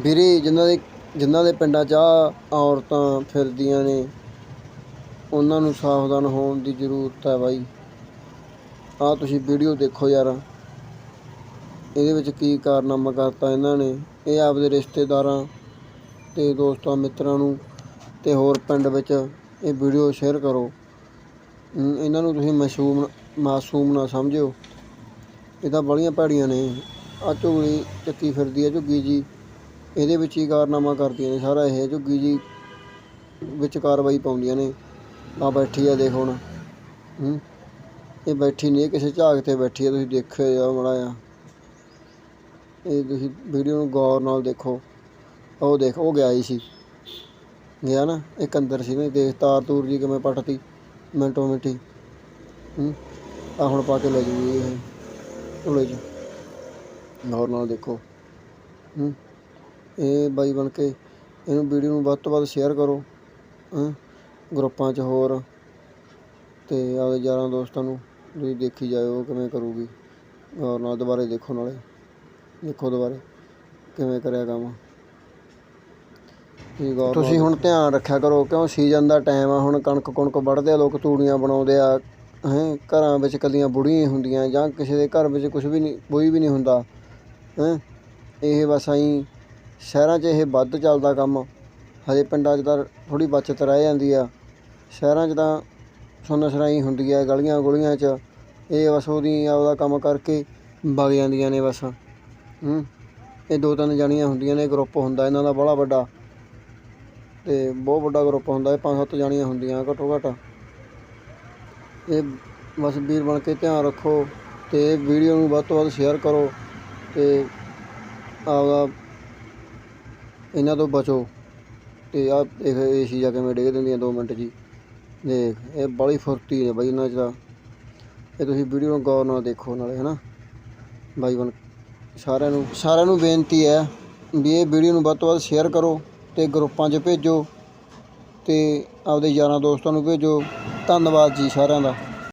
ਵੀਰੇ, ਜਿਨ੍ਹਾਂ ਦੇ ਜਿਨ੍ਹਾਂ ਦੇ ਪਿੰਡਾਂ 'ਚ ਆਹ ਔਰਤਾਂ ਫਿਰਦੀਆਂ ਨੇ, ਉਹਨਾਂ ਨੂੰ ਸਾਵਧਾਨ ਹੋਣ ਦੀ ਜ਼ਰੂਰਤ ਹੈ ਬਾਈ। ਆਹ ਤੁਸੀਂ ਵੀਡੀਓ ਦੇਖੋ ਯਾਰ। ਇਹਦੇ ਵਿੱਚ ਕੀ ਕਾਰਨਾਮਾ ਕਰਤਾ ਇਹਨਾਂ ਨੇ। ਇਹ ਆਪਦੇ ਰਿਸ਼ਤੇਦਾਰਾਂ ਤੇ ਦੋਸਤਾਂ, ਮਿੱਤਰਾਂ ਨੂੰ ਤੇ ਹੋਰ ਪਿੰਡ ਵਿੱਚ ਇਹ ਵੀਡੀਓ ਸ਼ੇਅਰ ਕਰੋ। ਇਹਨਾਂ ਨੂੰ ਤੁਸੀਂ ਮਾਸੂਮ ਮਾਸੂਮ ਨਾ ਸਮਝਿਓ। ਇਹ ਤਾਂ ਬੜੀਆਂ ਭੈੜੀਆਂ ਨੇ। ਆ ਝੁਗਲੀ ਚੱਕੀ ਫਿਰਦੀ ਹੈ ਝੁੱਗੀ ਜੀ। ਇਹਦੇ ਵਿੱਚ ਹੀ ਕਾਰਨਾਮਾ ਕਰਦੀਆਂ ਨੇ ਸਾਰਾ ਇਹ ਝੁੱਗੀ ਜੀ ਵਿੱਚ ਕਾਰਵਾਈ ਪਾਉਂਦੀਆਂ ਨੇ। ਆ ਬੈਠੀ ਆ ਦੇਖ ਹੁਣ। ਹੂੰ। ਇਹ ਬੈਠੀ ਨਹੀਂ ਇਹ ਕਿਸੇ ਝਾਕ ਤੇ ਬੈਠੀ ਆ, ਤੁਸੀਂ ਦੇਖਿਓ ਜਾ ਮੜਾ ਆ ਇਹ ਤੁਸੀਂ ਵੀਡੀਓ ਨੂੰ ਗੌਰ ਨਾਲ ਦੇਖੋ। ਉਹ ਦੇਖ, ਉਹ ਗਿਆ ਹੀ ਸੀ। ਗਿਆ ਨਾ, ਇੱਕ ਅੰਦਰ ਸੀ ਨਾ, ਦੇਖ ਤਾਰ ਤੂਰ ਜੀ ਕਿਵੇਂ ਪੱਟਤੀ, ਮਿੰਟੋ ਮਿੰਟੀ ਹੂੰ। ਆ ਹੁਣ ਪਾ ਕੇ ਲੈ ਜੂਗੀ ਇਹ। ਢੋਲੇ 'ਚ ਗੌਰ ਨਾਲ ਦੇਖੋ। ਹੂੰ। ਇਹ ਬਾਈ ਬਣ ਕੇ ਇਹਨੂੰ ਵੀਡੀਓ ਨੂੰ ਵੱਧ ਤੋਂ ਵੱਧ ਸ਼ੇਅਰ ਕਰੋ ਹਾਂ ਗਰੁੱਪਾਂ 'ਚ ਹੋਰ ਤੇ ਆਪਦੇ ਯਾਰਾਂ ਦੋਸਤਾਂ ਨੂੰ ਤੁਸੀਂ ਦੇਖੀ ਜਾਇਓ ਕਿਵੇਂ ਕਰੂਗੀ। ਗੌਰ ਨਾਲ ਦੁਬਾਰੇ ਦੇਖੋ ਨਾਲੇ ਦੇਖੋ ਦੁਬਾਰੇ ਕਿਵੇਂ ਕਰਿਆ ਕੰਮ। ਤੁਸੀਂ ਹੁਣ ਧਿਆਨ ਰੱਖਿਆ ਕਰੋ ਕਿਉਂ ਸੀਜ਼ਨ ਦਾ ਟਾਈਮ ਆ ਹੁਣ ਕਣਕ ਕੁਣਕ ਵੱਢਦੇ ਆ ਲੋਕ ਤੂੜੀਆਂ ਬਣਾਉਂਦੇ ਆ ਹੈਂ ਘਰਾਂ ਵਿੱਚ ਕੱਲੀਆਂ ਬੁੜੀਆਂ ਹੀ ਹੁੰਦੀਆਂ ਜਾਂ ਕਿਸੇ ਦੇ ਘਰ ਵਿੱਚ ਕੁਝ ਵੀ ਨਹੀਂ ਕੋਈ ਵੀ ਨਹੀਂ ਹੁੰਦਾ ਹੈਂ ਇਹ ਬਸ ਆਈ ਸ਼ਹਿਰਾਂ 'ਚ ਇਹ ਵੱਧ ਚੱਲਦਾ ਕੰਮ, ਹਜੇ ਪਿੰਡਾਂ 'ਚ ਤਾਂ ਥੋੜ੍ਹੀ ਬਚਤ ਰਹਿ ਜਾਂਦੀ ਆ। ਸ਼ਹਿਰਾਂ 'ਚ ਤਾਂ ਸੁੰਨ ਸਰਾਈ ਹੁੰਦੀ ਆ ਗਲੀਆਂ ਗੁਲੀਆਂ 'ਚ, ਇਹ ਬਸ ਉਹਦੀ ਆਪਦਾ ਕੰਮ ਕਰਕੇ ਵਗ ਜਾਂਦੀਆਂ ਨੇ ਬਸ। ਹੂੰ, ਇਹ ਦੋ ਤਿੰਨ ਜਾਣੀਆਂ ਹੁੰਦੀਆਂ ਨੇ ਗਰੁੱਪ ਹੁੰਦਾ ਇਹਨਾਂ ਦਾ ਬੜਾ ਵੱਡਾ। ਤੇ ਬਹੁਤ ਵੱਡਾ ਗਰੁੱਪ ਹੁੰਦਾ, ਇਹ ਪੰਜ ਸੱਤ ਜਾਣੀਆਂ ਹੁੰਦੀਆਂ ਘੱਟੋ ਘੱਟ। ਇਹ ਬਸ ਵੀਰ ਬਣ ਕੇ ਧਿਆਨ ਰੱਖੋ ਤੇ ਵੀਡੀਓ ਨੂੰ ਵੱਧ ਤੋਂ ਵੱਧ ਸ਼ੇਅਰ ਕਰੋ ਤੇ ਆਪਦਾ ਇਹਨਾਂ ਤੋਂ ਬਚੋ। ਤੇ ਆ ਦੇਖ ਏਸੀ ਜਾ ਕੇ ਡੇਗ ਦਿੰਦੀਆਂ 2 ਮਿੰਟ ਜੀ। ਦੇਖ, ਇਹ ਬੜੀ ਫੁਰਤੀ ਨੇ ਬਾਈ ਇਹਨਾਂ 'ਚ ਤਾਂ। ਇਹ ਤੁਸੀਂ ਵੀਡੀਓ ਨੂੰ ਗੌਰ ਨਾਲ ਦੇਖੋ ਨਾਲੇ, ਹਨਾ। ਬਾਈ ਬਣ ਸਾਰਿਆਂ ਨੂੰ ਸਾਰਿਆਂ ਨੂੰ ਬੇਨਤੀ ਹੈ ਵੀ ਇਹ ਵੀਡੀਓ ਨੂੰ ਵੱਧ ਤੋਂ ਵੱਧ ਸ਼ੇਅਰ ਕਰੋ ਤੇ ਗਰੁੱਪਾਂ 'ਚ ਭੇਜੋ ਤੇ ਆਪਦੇ ਯਾਰਾਂ ਦੋਸਤਾਂ ਨੂੰ ਭੇਜੋ। ਧੰਨਵਾਦ ਜੀ ਸਾਰਿਆਂ ਦਾ।